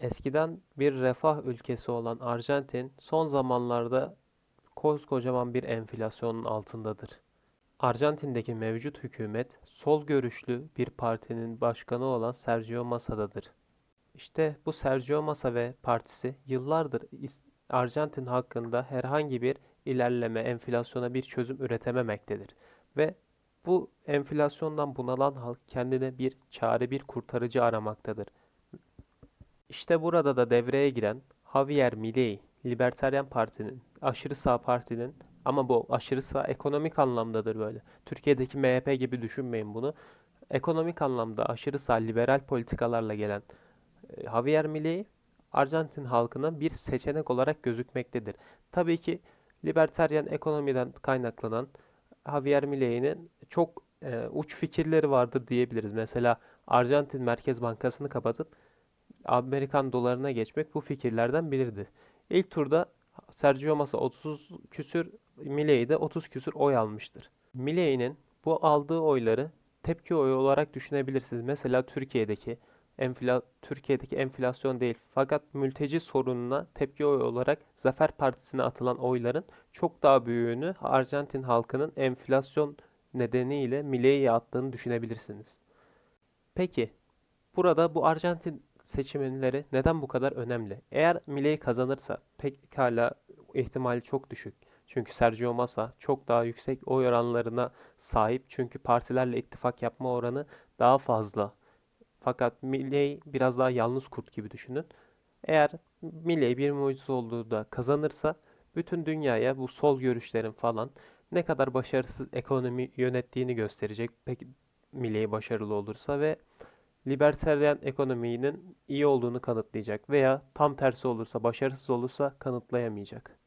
Eskiden bir refah ülkesi olan Arjantin son zamanlarda koskocaman bir enflasyonun altındadır. Arjantin'deki mevcut hükümet sol görüşlü bir partinin başkanı olan Sergio Massa'dadır. İşte bu Sergio Massa ve partisi yıllardır Arjantin hakkında herhangi bir ilerleme, enflasyona bir çözüm üretememektedir. Ve bu enflasyondan bunalan halk kendine bir çare, bir kurtarıcı aramaktadır. İşte burada da devreye giren Javier Milei, Libertaryen Parti'nin, aşırı sağ partinin ama bu aşırı sağ ekonomik anlamdadır böyle. Türkiye'deki MHP gibi düşünmeyin bunu. Ekonomik anlamda aşırı sağ liberal politikalarla gelen e, Javier Milei Arjantin halkına bir seçenek olarak gözükmektedir. Tabii ki libertaryen ekonomiden kaynaklanan Javier Milei'nin çok e, uç fikirleri vardır diyebiliriz. Mesela Arjantin Merkez Bankası'nı kapatıp Amerikan dolarına geçmek bu fikirlerden biridir. İlk turda Sergio Massa 30 küsür, Milei de 30 küsür oy almıştır. Milei'nin bu aldığı oyları tepki oyu olarak düşünebilirsiniz. Mesela Türkiye'deki enfla Türkiye'deki enflasyon değil fakat mülteci sorununa tepki oyu olarak Zafer Partisi'ne atılan oyların çok daha büyüğünü Arjantin halkının enflasyon nedeniyle Milei'ye attığını düşünebilirsiniz. Peki Burada bu Arjantin seçmenleri neden bu kadar önemli? Eğer Milei kazanırsa pekala ihtimali çok düşük. Çünkü Sergio Massa çok daha yüksek oy oranlarına sahip. Çünkü partilerle ittifak yapma oranı daha fazla. Fakat Milei biraz daha yalnız kurt gibi düşünün. Eğer Milei bir mucize olduğu da kazanırsa bütün dünyaya bu sol görüşlerin falan ne kadar başarısız ekonomi yönettiğini gösterecek. Peki Milei başarılı olursa ve libertaryen ekonominin iyi olduğunu kanıtlayacak veya tam tersi olursa, başarısız olursa kanıtlayamayacak.